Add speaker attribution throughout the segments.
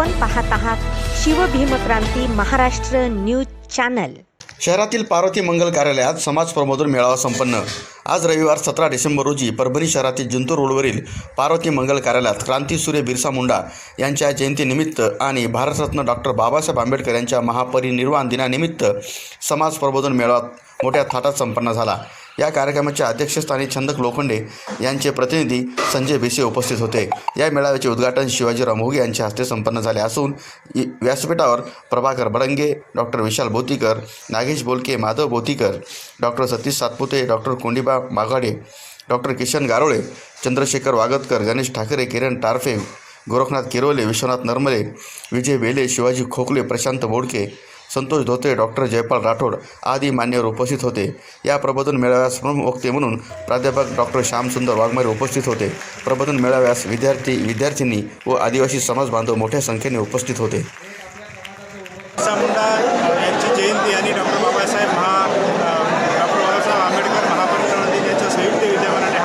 Speaker 1: आपण पाहत आहात शिवभीमक्रांती महाराष्ट्र न्यूज चॅनल.
Speaker 2: शहरातील पार्वती मंगल कार्यालयात समाज प्रबोधन मेळावा संपन्न. आज रविवार सतरा डिसेंबर रोजी परभणी शहरातील जिंतूर रोडवरील पार्वती मंगल कार्यालयात क्रांतीसूर्य बिरसा मुंडा यांच्या जयंतीनिमित्त आणि भारतरत्न डॉक्टर बाबासाहेब आंबेडकर यांच्या महापरिनिर्वाण दिनानिमित्त समाज प्रबोधन मेळावा मोठ्या थाटात संपन्न झाला. या कार्यक्रमाच्या अध्यक्षस्थानी छंदक लोखंडे यांचे प्रतिनिधी संजय भिसे उपस्थित होते. या मेळाव्याचे उद्घाटन शिवाजीराव मोघे यांच्या हस्ते संपन्न झाले असून व्यासपीठावर Prabhakar Badange doctor Vishal Botikar Nagesh Bolke Madhav Botikar doctor Satish Satpute doctor Kondiba Maghade doctor Kishan Garole Chandrashekhar Wagatkar Ganesh Thackeray Kiran Tarfe Gorakhnath Kirole Vishwanath Narmale Vijay Vele Shivaji Khokle Prashant Bodke Santosh धोते doctor Jaipal Rathod आदी मान्यवर उपस्थित होते. या प्रबोधन मेळाव्यास प्रमुख वक्ते म्हणून प्राध्यापक डॉक्टर श्यामसुंदर वाघमारे उपस्थित होते. प्रबोधन मेळाव्यास विद्यार्थी विद्यार्थिनी व आदिवासी समाज बांधव मोठ्या संख्येने उपस्थित होते.
Speaker 3: जयंती डॉक्टर बाबासाहेब महा डॉक्टर बाबासाहेब आंबेडकर संयुक्त विद्यमानाने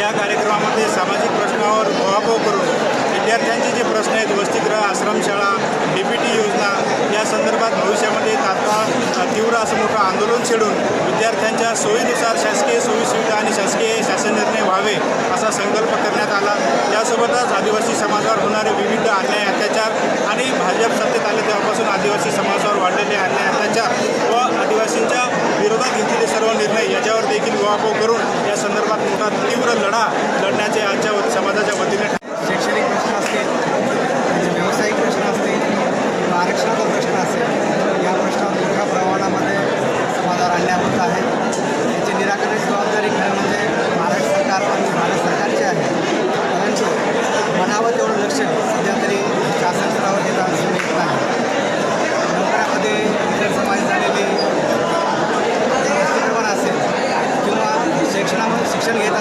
Speaker 3: या कार्यक्रमामध्ये सामाजिक प्रश्नावर उहापोह करून विद्यार्थ्यांचे जे प्रश्न आहेत वसतिगृह आश्रमशाळा डी पी टी योजना या संदर्भात भविष्यामध्ये तात्काळ तीव्र असं मोठं आंदोलन छेडून विद्यार्थ्यांच्या सोयीनुसार शासकीय सोयीसुविधा आणि शासकीय शासन निर्णय व्हावे असा संकल्प करण्यात आला. यासोबतच आदिवासी समाजावर होणारे विविध अन्याय अत्याचार आणि भाजप सत्तेत आले तेव्हापासून आदिवासी समाजावर वाढलेले अन्याय अत्याचार व आदिवासींच्या विरोधात घेतलेले सर्व निर्णय याच्यावर देखील उहापोह करून या संदर्भात मोठा तीव्र लढा
Speaker 4: 시작해